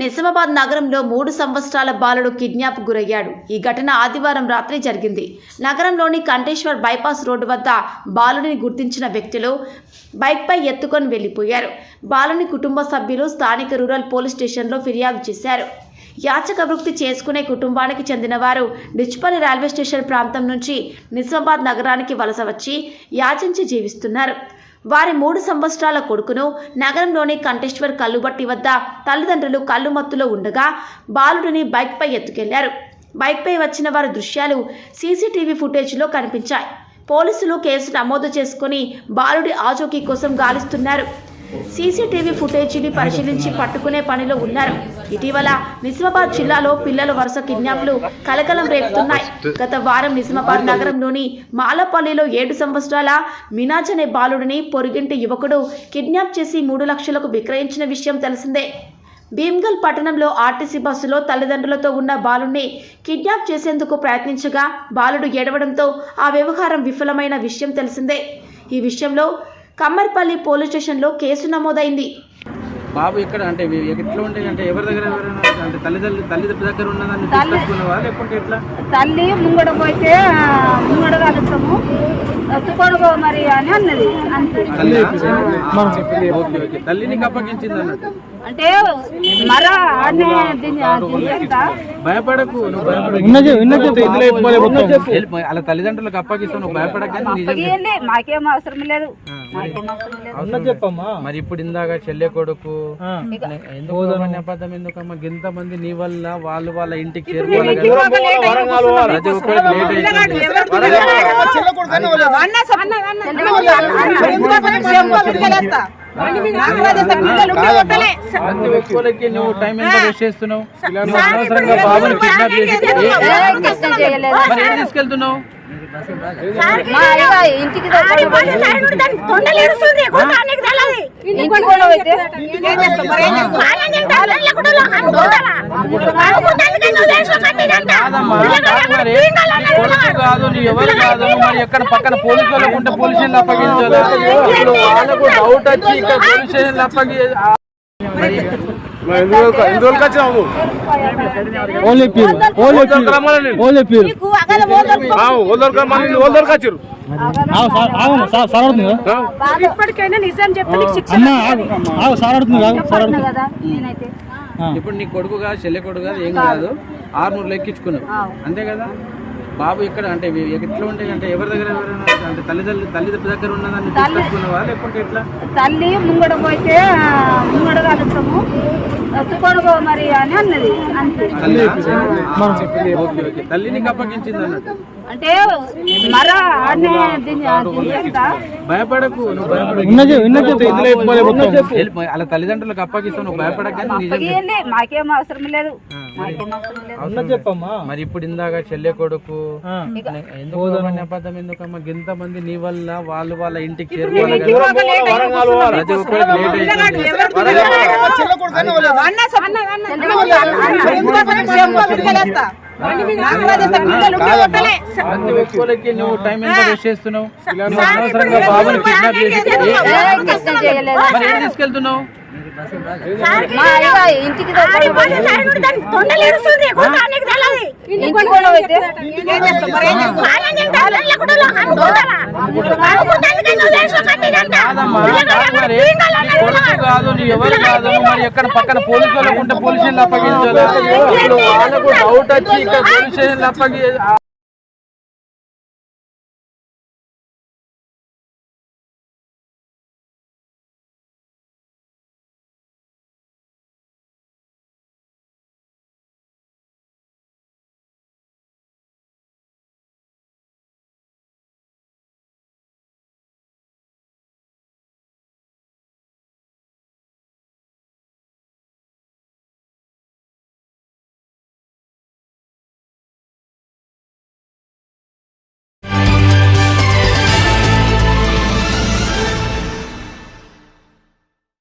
నిజామాబాద్ నగరంలో మూడు సంవత్సరాల బాలుడు కిడ్నాప్ గురయ్యాడు. ఈ ఘటన ఆదివారం రాత్రి జరిగింది. నగరంలోని కంటేశ్వర్ బైపాస్ రోడ్డు వద్ద బాలుడిని గుర్తించిన వ్యక్తులు బైక్పై ఎత్తుకొని వెళ్ళిపోయారు. బాలుని కుటుంబ సభ్యులు స్థానిక రూరల్ పోలీస్ స్టేషన్లో ఫిర్యాదు చేశారు. యాచక వృత్తి చేసుకునే కుటుంబానికి చెందినవారు డిచ్పల్లి రైల్వే స్టేషన్ ప్రాంతం నుంచి నిజామాబాద్ నగరానికి వలస వచ్చి యాచించి జీవిస్తున్నారు. వారి మూడు సంవత్సరాల కొడుకును నగరంలోని కంటేశ్వర్ కల్లుబట్టి వద్ద తల్లిదండ్రులు కళ్ళుమత్తులో ఉండగా బాలుడిని బైక్పై ఎత్తుకెళ్ళారు. బైక్పై వచ్చిన వారి దృశ్యాలు సీసీటీవీ ఫుటేజ్లో కనిపించాయి. పోలీసులు కేసు నమోదు చేసుకుని బాలుడి ఆచూకీ కోసం గాలిస్తున్నారు. సీసీటీవీ ఫుటేజీని పరిశీలించి పట్టుకునే పనిలో ఉన్నారు. ఇటీవల నిజామాబాద్ జిల్లాలో పిల్లల వరుస కిడ్నాప్లు కలకలం రేపుతున్నాయి. గత వారం నిజామాబాద్ నగరంలోని మాలపల్లిలో ఏడు సంవత్సరాల మినాజ్ అనే బాలుడిని పొరుగింటి యువకుడు కిడ్నాప్ చేసి మూడు లక్షలకు విక్రయించిన విషయం తెలిసిందే. భీమ్గల్ పట్టణంలో ఆర్టీసీ బస్సులో తల్లిదండ్రులతో ఉన్న బాలుడిని కిడ్నాప్ చేసేందుకు ప్రయత్నించగా బాలుడు ఏడవడంతో ఆ వ్యవహారం విఫలమైన విషయం తెలిసిందే. ఈ విషయంలో కమ్మర్పల్లి పోలీస్ స్టేషన్లో కేసు నమోదైంది. బాబు ఇక్కడ అంటే ఎట్లా ఉంటే అంటే ఎవరి దగ్గర అంటే తల్లిదండ్రులు తల్లి దగ్గర ఉన్నదాన్ని తీసుకొచ్చుకున్నావా? లేకుంటే ఎట్లా? తల్లి ముంగడ పోతే ముంగడ కలుస్తాము. పో మరి అని అన్నది. అంతే. తల్లి ఓకే ఓకే. తల్లి నీకు అప్పగించింది అన్నట్టు. అంటే మర భయపడకు. అలా తల్లిదండ్రులకు అప్పగిస్తావు నువ్వు భయపడక నిజం ఏంది మాకేం అవసరం లేదు మరి ఇప్పుడు ఇందాక చెల్లె కొడుకు అబద్ధం ఎందుకమ్మా ఇంత మంది నీ వల్ల వాళ్ళు వాళ్ళ ఇంటికి చేరుకోవాలి. ప్రతి ఒక్కరికి నువ్వు టైం ఎంత వేస్ట్ చేస్తున్నావు? నువ్వు అనవసరంగా బాబుని కిడ్నాప్ చేసి తీసుకెళ్తున్నావు? ఇంటికి కాదు. మరి. నీ కొడుకు కాదు నీ ఎవరు కాదు. మరి ఎక్కడ పక్కన పోలీసు వాళ్ళకు ఉంటే పోలీస్ అప్పగించాలి? ఇప్పుడు వాళ్ళకు డౌట్ వచ్చి ఇక్కడ పోలీస్ స్టేషన్ అప్పగి ఇప్పటికైనా నిజం చెప్తే ఇప్పుడు నీ కొడుకు కాదు చెల్లె కొడుకు కాదు ఏం కాదు. ఆరునూరు ఎక్కించుకున్నావు. అంతే కదా? బాబు ఇక్కడ అంటే ఎట్లా ఉంటాయి అంటే ఎవరి దగ్గర ఎవరైనా అంటే తల్లిదండ్రులు తల్లి దగ్గర ఉన్నదాన్ని తీసుకొచ్చుకున్నావా? లేకుంటే ఎట్లా? తల్లి ముంగడ పోతే ముంగడ కలుస్తాము. మరి అని అన్నది. అంతే. తల్లి ఓకే ఓకే. తల్లి నీకు అప్పగించింది అన్నట్టు. అంటే మర ఆడనే భయపడకు. అలా తల్లిదండ్రులకు అప్పగిస్తావు నువ్వు భయపడక నిజం ఏంది మాకేం అవసరం లేదు. చెప్పమ్మా. మరి ఇప్పుడు ఇందాక చెల్లె కొడుకు అబద్ధం ఎందుకమ్మా ఇంత మంది నీ వల్ల వాళ్ళు వాళ్ళ ఇంటికి చేరుకోవాలి నువ్వు టైం ఎంత వేస్ట్ చేస్తున్నావు? నువ్వు అనవసరంగా బాబుని కిడ్నాప్ చేసి తీసుకెళ్తున్నావు? ఇంటికి కాదు నీ ఎవరు కాదు మరి? ఎక్కడ పక్కన పోలీసు వాళ్ళకు ఉంటే పోలీస్ అప్పగించాలి. వాళ్ళకు డౌట్ వచ్చి ఇక్కడ పోలీస్ అప్పగి